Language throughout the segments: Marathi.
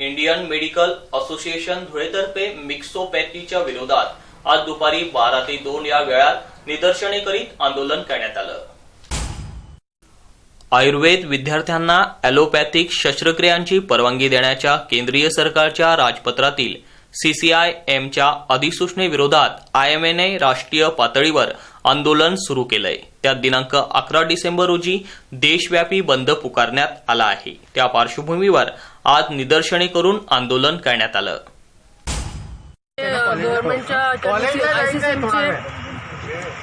इंडियन मेडिकल असोसिएशन धुळेतर्फे मिक्सोपॅथीच्या विरोधात आज दुपारी बारा ते दोन या वेळात निदर्शने करीत आंदोलन करण्यात आलं. आयुर्वेद विद्यार्थ्यांना ॲलोपॅथिक शस्त्रक्रियांची परवानगी देण्याच्या केंद्रीय सरकारच्या राजपत्रातील सीसीआय एमच्या अधिसूचनेविरोधात आयएमएने राष्ट्रीय पातळीवर आंदोलन सुरू केलंय. त्यात दिनांक अकरा डिसेंबर रोजी देशव्यापी बंद पुकारण्यात आला आहे. त्या पार्श्वभूमीवर आज निदर्शने करून आंदोलन करण्यात आलं.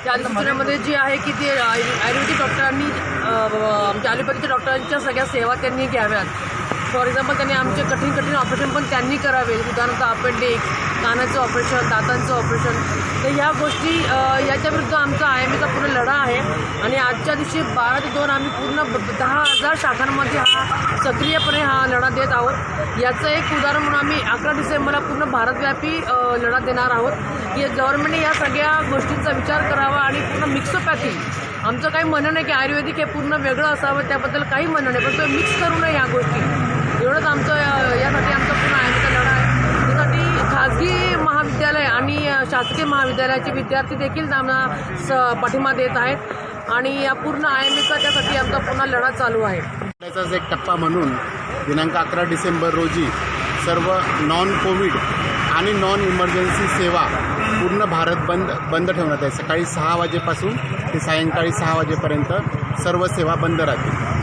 त्या अधिसूचनेमध्ये जी आहे की ते आयु- आयुर्वेदिक डॉक्टरांनी आमच्या ॲलोपॅथीच्या डॉक्टरांच्या सगळ्या सेवा त्यांनी घ्याव्यात. फॉर एक्झाम्पल त्यांनी आमचे कठीण कठीण ऑपरेशन पण त्यांनी करावे उदाहरणार्थ अपेंडिक्स कानाचं ऑपरेशन दातांचं ऑपरेशन तर ह्या गोष्टी याच्याविरुद्ध याच्या विरुद्ध आमचा आय एम एचा पूर्ण लढा आहे. आणि आजच्या दिवशी बारा ते दोन आम्ही पूर्ण दहा हजार शाखांमध्ये हा सक्रियपणे हा लढा देत आहोत. याचं एक उदाहरण म्हणून आम्ही अकरा डिसेंबरला पूर्ण भारतव्यापी लढा देणार आहोत. की गव्हर्नमेंटने या सगळ्या गोष्टींचा विचार करावा आणि पूर्ण मिक्सोपॅथी आमचं काही म्हणणं नाही की आयुर्वेदिक हे पूर्ण वेगळं असावं त्याबद्दल काही म्हणणं नाही. पण तो मिक्स करू नये या गोष्टी. एवढंच आमचं यासाठी आमचा पूर्ण आयएमचा लढा आहे. त्यासाठी खाजगी महाविद्यालय आणि शासकीय महाविद्यालयाचे विद्यार्थी देखील आम्हाला स पाठिंबा देत आहेत. आणि या पूर्ण आय एम एचा त्यासाठी आमचा पुन्हा लढा चालू आहे. त्याचाच एक टप्पा म्हणून दिनांक अकरा डिसेंबर रोजी सर्व नॉन कोविड आणि नॉन इमर्जन्सी सेवा पूर्ण भारत बंद बंद ठेवण्यात आहे. सकाळी सहा वाजेपासून ते सायंकाळी सहा वाजेपर्यंत सर्व सेवा बंद राहतील.